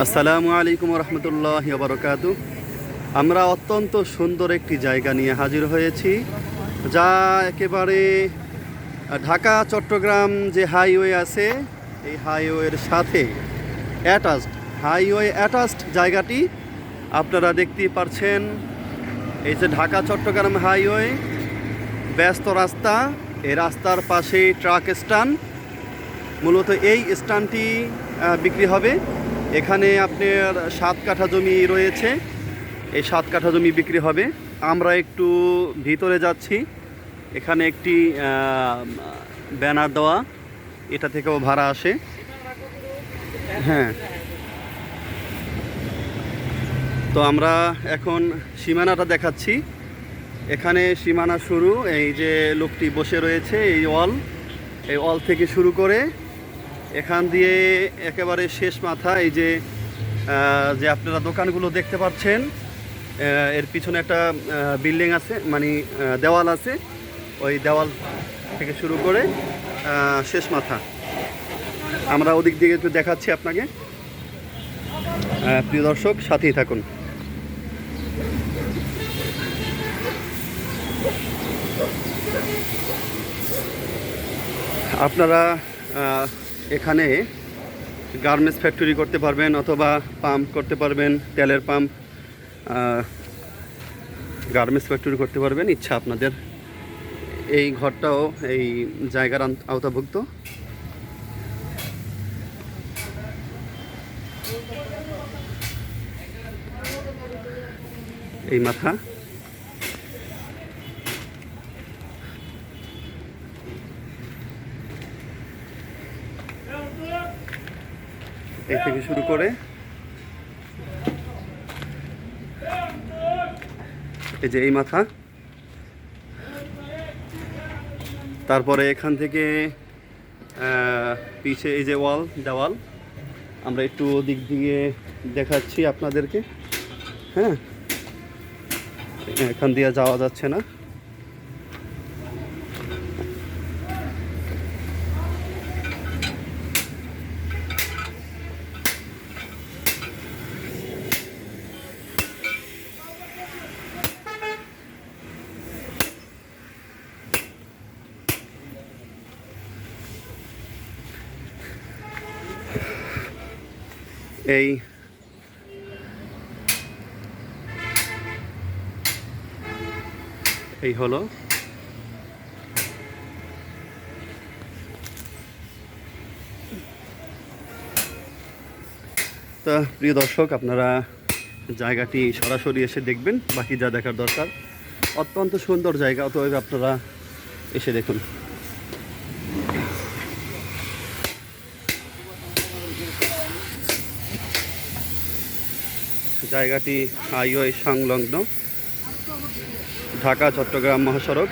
আসসালামু আলাইকুম রহমতুল্লাহ বারকাতু আমরা অত্যন্ত সুন্দর একটি জায়গা নিয়ে হাজির হয়েছি যা একেবারে ঢাকা চট্টগ্রাম যে হাইওয়ে আছে এই হাইওয়ের সাথে অ্যাটাচড। হাইওয়ে অ্যাটাচড জায়গাটি আপনারা দেখতেই পারছেন এই যে ঢাকা চট্টগ্রাম হাইওয়ে ব্যস্ত রাস্তা এই রাস্তার পাশে ট্রাক স্ট্যান্ড। মূলত এই আহ, বিক্রি হবে। এখানে আপনার সাত কাঠা জমি রয়েছে। এই সাত কাঠা জমি বিক্রি হবে। আমরা একটু ভিতরে যাচ্ছি। এখানে একটি ব্যানার দেওয়া। এটা থেকেও ভাড়া আসে। হ্যাঁ। তো আমরা এখন সীমানাটা দেখাচ্ছি। এখানে সীমানা শুরু। এই যে লোকটি বসে রয়েছে, এই ওয়াল। এই ওয়াল থেকে শুরু করে এখান দিয়ে একেবারে শেষ মাথা, এই যে যে আপনারা দোকানগুলো দেখতে পাচ্ছেন এর পিছনে একটা বিল্ডিং আছে মানে দেওয়াল আছে, ওই দেওয়াল থেকে শুরু করে শেষ মাথা। আমরা ওদিক দিকে একটু দেখাচ্ছি আপনাকে। প্রিয় দর্শক, সাথেই থাকুন। আপনারা এখানে গার্মেন্টস ফ্যাক্টরি করতে পারবেন অথবা পাম্প করতে পারবেন, তেলের পাম্প গার্মেন্টস ফ্যাক্টরি করতে পারবেন। ইচ্ছা আপনাদের। এই ঘরটাও এই জায়গার আওতাভুক্ত। এই মাথা। এই থেকে শুরু করে এই যে এই মাথা। তারপরে এখান থেকে পিছে এই যে ওয়াল, দেওয়াল। আমরা একটু দিক দিয়ে দেখাচ্ছি আপনাদেরকে। হ্যাঁ এখান দিয়ে যাওয়া যাচ্ছে না। এই এই হলো? তা প্রিয় দর্শক, আপনারা জায়গাটি সরাসরি এসে দেখবেন, বাকি যা দেখার দরকার। অত্যন্ত সুন্দর জায়গা, অতএব আপনারা এসে দেখুন। জায়গাটি হাইওয়ে সংলগ্ন ঢাকা চট্টগ্রাম মহাসড়ক।